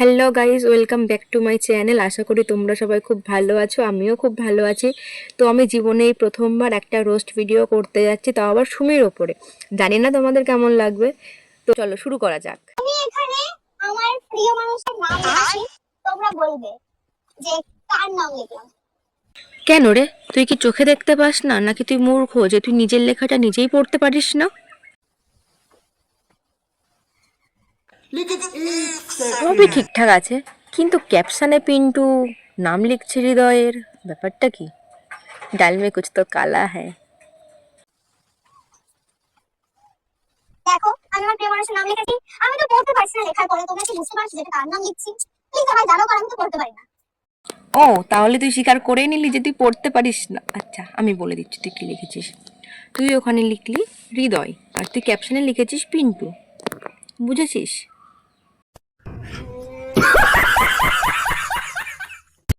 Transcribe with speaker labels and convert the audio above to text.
Speaker 1: Hello guys welcome back to my channel আশা করি তোমরা সবাই খুব ভালো আছো আমিও খুব ভালো আছি। তো আমি জীবনে এই প্রথমবার একটা রোস্ট ভিডিও করতে যাচ্ছি তাও আবার সুমির ওপরে। জানি না তোমাদের কেমন লাগবে। তো চলো শুরু করা যাক।
Speaker 2: আমি এখানে আমার প্রিয় মানুষের নাম লিখেছি তোমরা বলবে যে কার নাম লিখলাম
Speaker 1: কেন রে? তুই কি চোখে দেখতে পাস না? নাকি তুই মূর্খ যে তুই নিজের লেখাটা নিজেই পড়তে পারিস না? সবই ঠিকঠাক আছে কিন্তু ক্যাপশনে পিন্টু নাম লিখছে হৃদয়ের ব্যাপারটা কি? ডাল মে কুছ তো কালা হ্যায়।
Speaker 2: দেখো আমি আমার প্রিয় মানুষের নাম লিখেছি আমি তো পড়তে পারছি না লেখার পরে তোমরা কি বুঝতে পারছ যে কার নাম লিখছি? প্লিজ আমার জানো কারণ আমি তো পড়তে পারি না।
Speaker 1: ও তাহলে তুই স্বীকার করেই নিলি যে তুই পড়তে পারিস না। আচ্ছা আমি বলে দিচ্ছি তুই কি লিখেছিস? তুই ওখানে লিখলি হৃদয় আর তুই ক্যাপশনে লিখেছিস পিন্টু। বুঝেছিস?